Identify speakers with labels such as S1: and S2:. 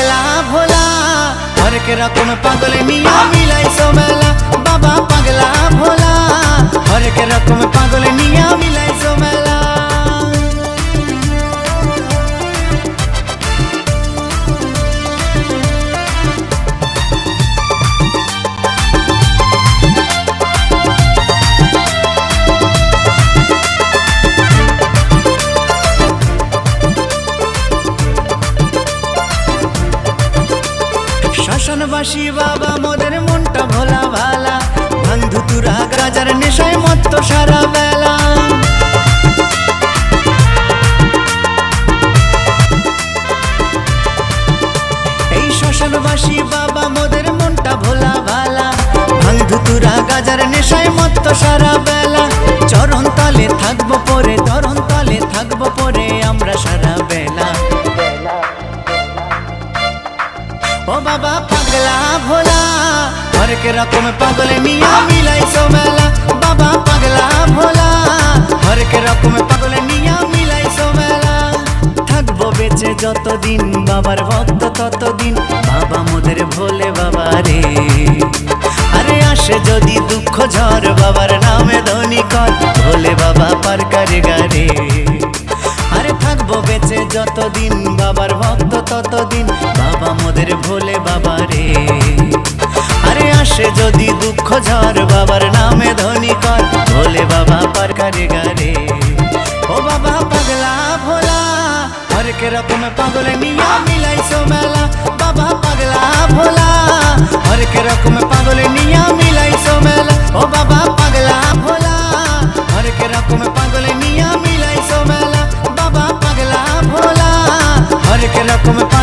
S1: পাগলা ভোলা, হরেক রকম পাগল নিয়া মিলাইছো মেলা বাবা পাগলা ভোলা, হরেক রকম পাগল নিয়া শ্মশানবাসী বাবা, মোদের মনটা ভোলা ভালা। ভাঙ ধুতুরা গাজার নেশায় মত্ত সারা বেলা। এই শ্মশানবাসী সারা বেলা। চরণ তলে থাকব পরে, চরণ তলে থাকব পরে আমরা সারা বেলা। ভোলা হরেক রকম পাগল মিয়া মিলাইছো মেলা, বাবা পাগলা ভোলা হরেক রকম পাগল মিয়া মিলাইছো মেলা। থাকব বেঁচে যতদিন, বাবার ভক্ত ততদিন, বাবা মোদের ভোলে বাবা রে আরে আসে যদি দুঃখ ঝড়, বাবার মোদের ভোলে বাবা রে। আরে আসে যদি দুঃখ ঝড়, বাবার নামে ধনী কর। ভোলে বাবা পার করে গারে। ও বাবা পাগলা ভোলা হরেক রকম পাগল নিয়া মিলাইছো মেলা। বাবা পাগলা ভোলা হরেক রকম পাগল নিয়া মিলাইছো মেলা। ও বাবা পাগলা ভোলা হরেক রকম পাগল নিয়া মিলাইছো মেলা। বাবা পাগলা ভোলা হরেক রকম পাগল নিয়া